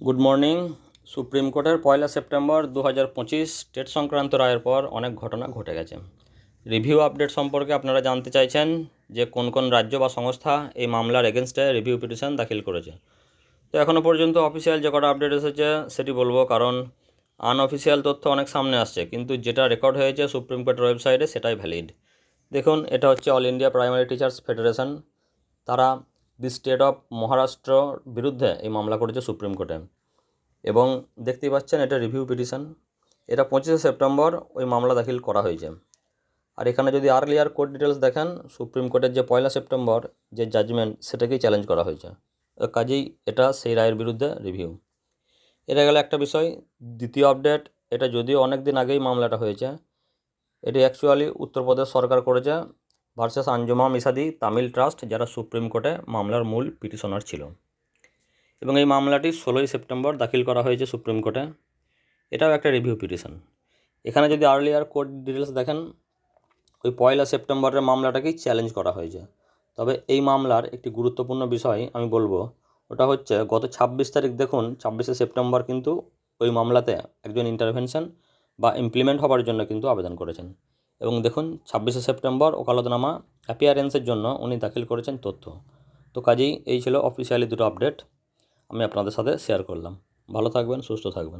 Good morning supreme কোর্টের পয়লা September দু হাজার পঁচিশ স্টেট সংক্রান্ত রায়ের পর অনেক ঘটনা ঘটে গেছে। রিভিউ আপডেট সম্পর্কে আপনারা জানতে চাইছেন যে কোন কোন রাজ্য বা সংস্থা এই মামলার এগেনস্টে রিভিউ পিটিশন দাখিল করেছে। তো এখনও পর্যন্ত অফিসিয়াল যে কটা আপডেট এসেছে সেটি বলব কারণ আনঅফিসিয়াল তথ্য অনেক সামনে আসছে, কিন্তু যেটা রেকর্ড হয়েছে সুপ্রিম কোর্টের ওয়েবসাইটে সেটাই ভ্যালিড দেখুন, এটা হচ্ছে all India primary teachers federation তারা দি স্টেট অফ মহারাষ্ট্র বিরুদ্ধে এই মামলা করেছে সুপ্রিম কোর্টে। এবং দেখতেই পাচ্ছেন, এটা রিভিউ পিটিশন। এটা পঁচিশে সেপ্টেম্বর ওই মামলা দাখিল করা হয়েছে। আর এখানে যদি আর্লিয়ার কোর্ট ডিটেলস দেখেন, সুপ্রিম কোর্টের যে পয়লা সেপ্টেম্বর যে জাজমেন্ট সেটাকেই চ্যালেঞ্জ করা হয়েছে। কাজেই এটা সেই রায়ের বিরুদ্ধে রিভিউ এটা গেল একটা বিষয়, দ্বিতীয় আপডেট এটা যদিও অনেক দিন আগেই মামলাটা হয়েছে, এটি অ্যাকচুয়ালি উত্তরপ্রদেশ সরকার করেছে। ভার্সেস আঞ্জুমা মিসাদি, তামিল ট্রাস্ট, যারা সুপ্রিম কোর্টে মামলার মূল পিটিশনার ছিল। এবং এই মামলাটি ষোলোই সেপ্টেম্বর দাখিল করা হয়েছে সুপ্রিম কোর্টে। এটাও একটা রিভিউ পিটিশন। এখানে যদি আর্লিয়ার কোর্ট ডিটেলস দেখেন, ওই পয়লা সেপ্টেম্বরের মামলাটাকেই চ্যালেঞ্জ করা হয়েছে। তবে এই মামলার একটি গুরুত্বপূর্ণ বিষয় আমি বলব, ওটা হচ্ছে গত ছাব্বিশ তারিখ দেখুন, ছাব্বিশে সেপ্টেম্বর কিন্তু ওই মামলাতে একজন ইন্টারভেনশন বা ইমপ্লিমেন্ট হবার জন্য কিন্তু আবেদন করেছেন। এবং দেখুন, ছাব্বিশে সেপ্টেম্বর ওকালতনামা অ্যাপিয়ারেন্সের জন্য উনি দাখিল করেছেন তথ্য। তো কাজেই এই ছিল অফিসিয়ালি দুটো আপডেট আমি আপনাদের সাথে শেয়ার করলাম। ভালো থাকবেন, সুস্থ থাকবেন।